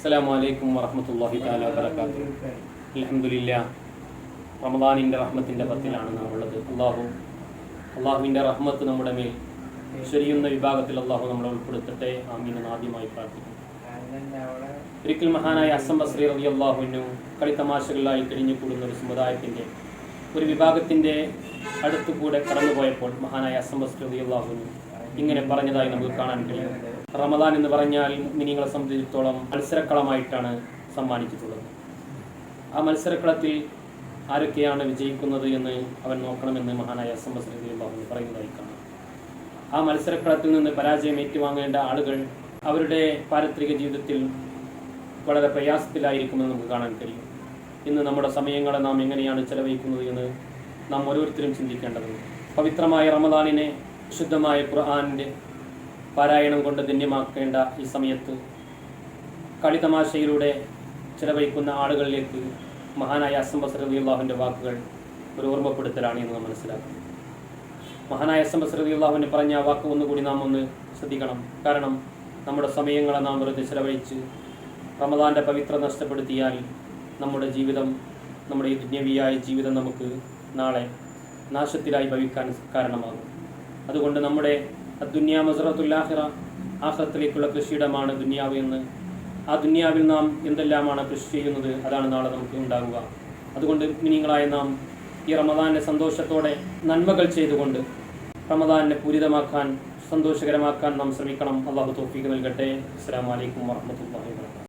അസ്സലാമു അലൈക്കും വറഹ്മത്തുള്ളാഹി തആല വബറകാതുഹു. അൽഹംദുലില്ലാ റമദാനിന്റെ റഹ്മത്തിന്റെ പത്തിലാണ് നാം ഉള്ളത് അള്ളാഹു അള്ളാഹുവിന്റെ റഹ്മത്ത് നമ്മുടെ മേൽ ചൊരിയുന്ന വിഭാഗത്തിൽ അള്ളാഹു നമ്മളെ ഉൾപ്പെടുത്തട്ടെ. ആമീൻ ആദ്യമായി പ്രാർത്ഥിക്കും ഒരിക്കൽ മഹാനായ അസം ബസ്രീ റബി അള്ളാഹുവിനു കളിത്തമാശകളിലായി കഴിഞ്ഞു കൂടുന്ന ഒരു സമുദായത്തിന്റെ ഒരു വിഭാഗത്തിന്റെ അടുത്തുകൂടെ കടന്നുപോയപ്പോൾ മഹാനായ അസം ബസ്രീ റബി അള്ളാഹുവിനു ഇങ്ങനെ പറഞ്ഞതായി നമുക്ക് കാണാൻ കഴിയും. റമദാൻ എന്ന് പറഞ്ഞാൽ മിനിങ്ങളെ സംബന്ധിച്ചിടത്തോളം മത്സരക്കളമായിട്ടാണ് സമ്മാനിച്ചിട്ടുള്ളത്. ആ മത്സരക്കളത്തിൽ ആരൊക്കെയാണ് വിജയിക്കുന്നത് എന്ന് അവൻ നോക്കണമെന്ന് മഹാനായ അസം പറഞ്ഞു പറയുന്നതായി കാണാം. ആ മത്സരക്കളത്തിൽ നിന്ന് പരാജയം ഏറ്റുവാങ്ങേണ്ട ആളുകൾ അവരുടെ പാരത്രിക ജീവിതത്തിൽ വളരെ പ്രയാസത്തിലായിരിക്കുമെന്ന് നമുക്ക് കാണാൻ കഴിയും. ഇന്ന് നമ്മുടെ സമയങ്ങളെ നാം എങ്ങനെയാണ് ചെലവഴിക്കുന്നത് എന്ന് നാം ഓരോരുത്തരും ചിന്തിക്കേണ്ടതുണ്ട്. പവിത്രമായ റമദാനിനെ ശുദ്ധമായ ഖുർആാനിന്റെ പാരായണം കൊണ്ട് ധന്യമാക്കേണ്ട ഈ സമയത്ത് കളിതമാശയിലൂടെ ചിലവഴിക്കുന്ന ആളുകളിലേക്ക് മഹാനായ അസം ബസർ അള്ളാഹുവിന്റെ വാക്കുകൾ ഒരു ഓർമ്മപ്പെടുത്തലാണ് എന്ന് നാം മനസ്സിലാക്കുന്നത് മഹാനായ എസ് എം എസ് പറഞ്ഞ ആ വാക്ക് ഒന്നുകൂടി നാം ഒന്ന് ശ്രദ്ധിക്കണം. കാരണം നമ്മുടെ സമയങ്ങളെ നാം വെറുതെ ചിലവഴിച്ച് റമദാന്റെ പവിത്ര നഷ്ടപ്പെടുത്തിയാൽ നമ്മുടെ ജീവിതം നമ്മുടെ ഈ ദുന്യവിയായ ജീവിതം നമുക്ക് നാളെ നാശത്തിലായി ഭവിക്കാൻ കാരണമാകും. അതുകൊണ്ട് നമ്മുടെ ദുന്യ മസറത്തുല്ലാഹിറ ആഹ്റത്തിലേക്കുള്ള കൃഷിയിടമാണ് ദുന്യാവ് എന്ന്. ആ ദുന്യാവിൽ നാം എന്തെല്ലാമാണ് കൃഷി ചെയ്യുന്നത് അതാണ് നാളെ നമുക്ക് ഉണ്ടാകുക അതുകൊണ്ട് മിനിങ്ങളായ നാം ഈ റമദാനെ സന്തോഷത്തോടെ നന്മകൾ ചെയ്തുകൊണ്ട് റമദാനെ പൂരിതമാക്കാൻ സന്തോഷകരമാക്കാൻ നാം ശ്രമിക്കണം. അള്ളാഹു തോഫീക്ക് നൽകട്ടെ. അസ്സാം വലൈക്കും വാഹമത്തല്ലാ വാ